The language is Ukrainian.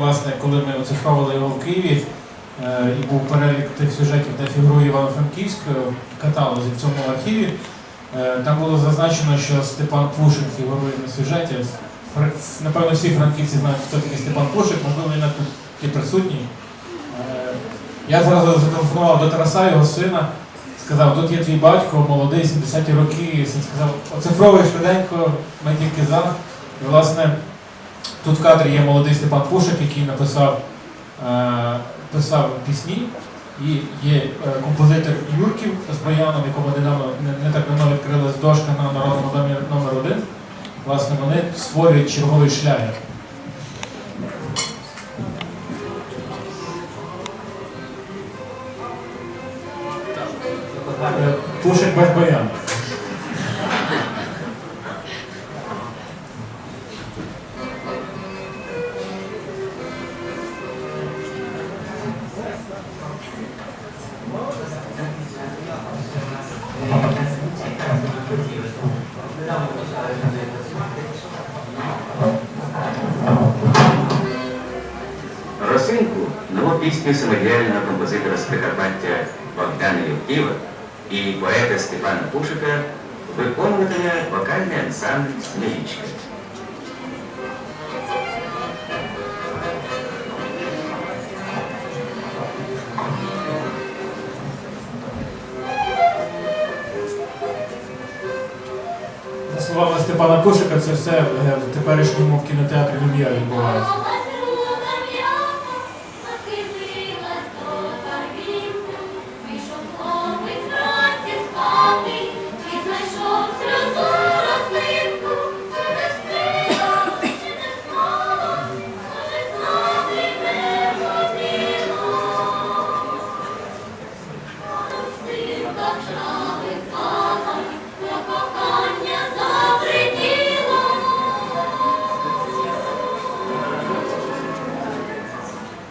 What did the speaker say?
Власне, коли ми оцифровували його в Києві, е, і був перелік тих сюжетів, де фігурує Івано-Франківськ е, в каталозі в цьому архіві, е, там було зазначено, що Степан Пушик фігурує на сюжеті. Фра- Напевно, всі франківці знають, хто такий Степан Пушик, можливо, він тут і присутній. Е, Я зразу зателефонував до Тараса, його сина, сказав, тут є твій батько, молодий, 70-ті роки. Син сказав, оцифровуй швиденько, ми тільки за. І, власне, Тут в кадрі є молодий Степан Пушик, який написав е, писав пісні, і є е, композитор Юрків з Баяном, якому недавно не, так давно відкрилась дошка на народному домі номер 1 Власне, вони створюють черговий шлягер. Е, Пушик без баяна. Нову пісню самодіяльного композитора з Прикарпаття Богдана Євківа і поета Степана Пушика виконуватиме вокальний ансамбль Смілічка. За словами Степана Пушика, це все в теперішньому кінотеатрі Люм'єр відбувається.